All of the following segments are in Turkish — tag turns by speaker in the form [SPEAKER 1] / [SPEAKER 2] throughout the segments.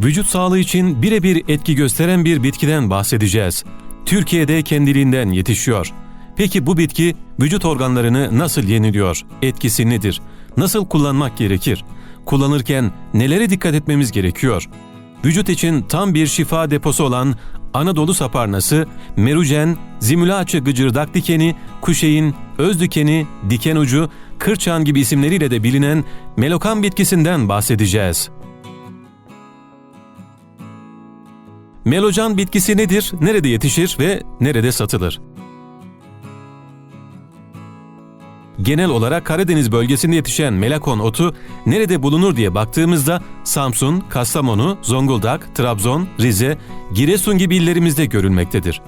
[SPEAKER 1] Vücut sağlığı için birebir etki gösteren bir bitkiden bahsedeceğiz. Türkiye'de kendiliğinden yetişiyor. Peki bu bitki vücut organlarını nasıl yeniliyor? Etkisi nedir? Nasıl kullanmak gerekir? Kullanırken nelere dikkat etmemiz gerekiyor? Vücut için tam bir şifa deposu olan Anadolu saparnası, merujen, zimülaçı gıcırdak dikeni, kuşeyin, öz dikeni, diken ucu, kırçan gibi isimleriyle de bilinen melokan bitkisinden bahsedeceğiz. Melocan bitkisi nedir, nerede yetişir ve nerede satılır? Genel olarak Karadeniz bölgesinde yetişen melakon otu nerede bulunur diye baktığımızda Samsun, Kastamonu, Zonguldak, Trabzon, Rize, Giresun gibi illerimizde görülmektedir.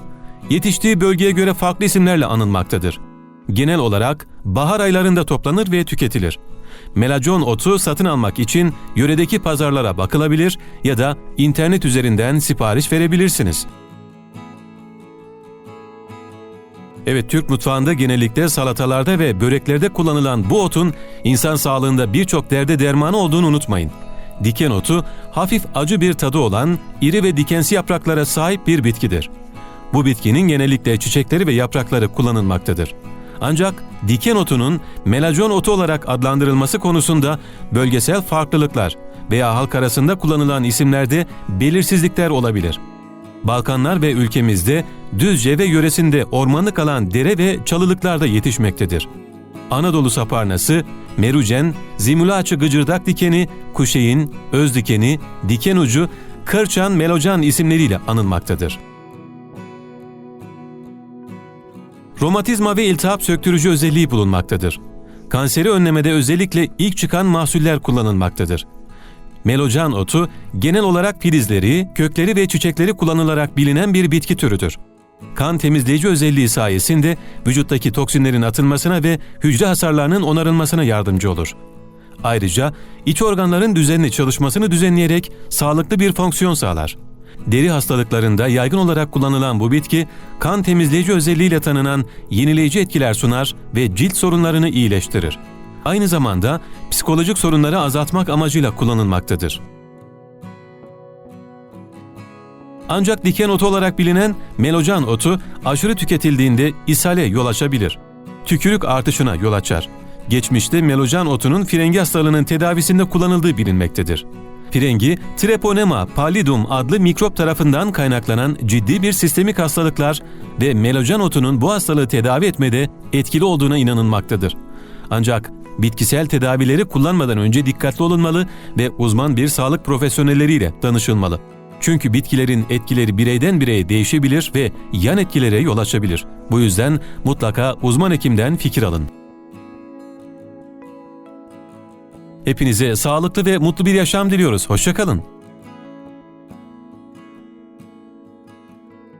[SPEAKER 1] Yetiştiği bölgeye göre farklı isimlerle anılmaktadır. Genel olarak bahar aylarında toplanır ve tüketilir. Melacon otu satın almak için yöredeki pazarlara bakılabilir ya da internet üzerinden sipariş verebilirsiniz. Evet Türk mutfağında genellikle salatalarda ve böreklerde kullanılan bu otun insan sağlığında birçok derde dermanı olduğunu unutmayın. Diken otu hafif acı bir tadı olan iri ve dikensi yapraklara sahip bir bitkidir. Bu bitkinin genellikle çiçekleri ve yaprakları kullanılmaktadır. Ancak diken otunun melacon otu olarak adlandırılması konusunda bölgesel farklılıklar veya halk arasında kullanılan isimlerde belirsizlikler olabilir. Balkanlar ve ülkemizde Düzce ve yöresinde ormanlık alan dere ve çalılıklarda yetişmektedir. Anadolu saparnası, merucen, zimulaçı gıcırdak dikeni, kuşeyin, öz dikeni, diken ucu, kırçan, melocan isimleriyle anılmaktadır. Romatizma ve iltihap söktürücü özelliği bulunmaktadır. Kanseri önlemede özellikle ilk çıkan mahsuller kullanılmaktadır. Melocan otu genel olarak filizleri, kökleri ve çiçekleri kullanılarak bilinen bir bitki türüdür. Kan temizleyici özelliği sayesinde vücuttaki toksinlerin atılmasına ve hücre hasarlarının onarılmasına yardımcı olur. Ayrıca iç organların düzenli çalışmasını düzenleyerek sağlıklı bir fonksiyon sağlar. Deri hastalıklarında yaygın olarak kullanılan bu bitki, kan temizleyici özelliğiyle tanınan yenileyici etkiler sunar ve cilt sorunlarını iyileştirir. Aynı zamanda psikolojik sorunları azaltmak amacıyla kullanılmaktadır. Ancak diken otu olarak bilinen melocan otu aşırı tüketildiğinde ishale yol açabilir. Tükürük artışına yol açar. Geçmişte melocan otunun frengi hastalığının tedavisinde kullanıldığı bilinmektedir. Frengi, Treponema pallidum adlı mikrop tarafından kaynaklanan ciddi bir sistemik hastalıklar ve melocan otunun bu hastalığı tedavi etmede etkili olduğuna inanılmaktadır. Ancak bitkisel tedavileri kullanmadan önce dikkatli olunmalı ve uzman bir sağlık profesyonelleriyle danışılmalı. Çünkü bitkilerin etkileri bireyden bireye değişebilir ve yan etkilere yol açabilir. Bu yüzden mutlaka uzman hekimden fikir alın. Hepinize sağlıklı ve mutlu bir yaşam diliyoruz. Hoşçakalın.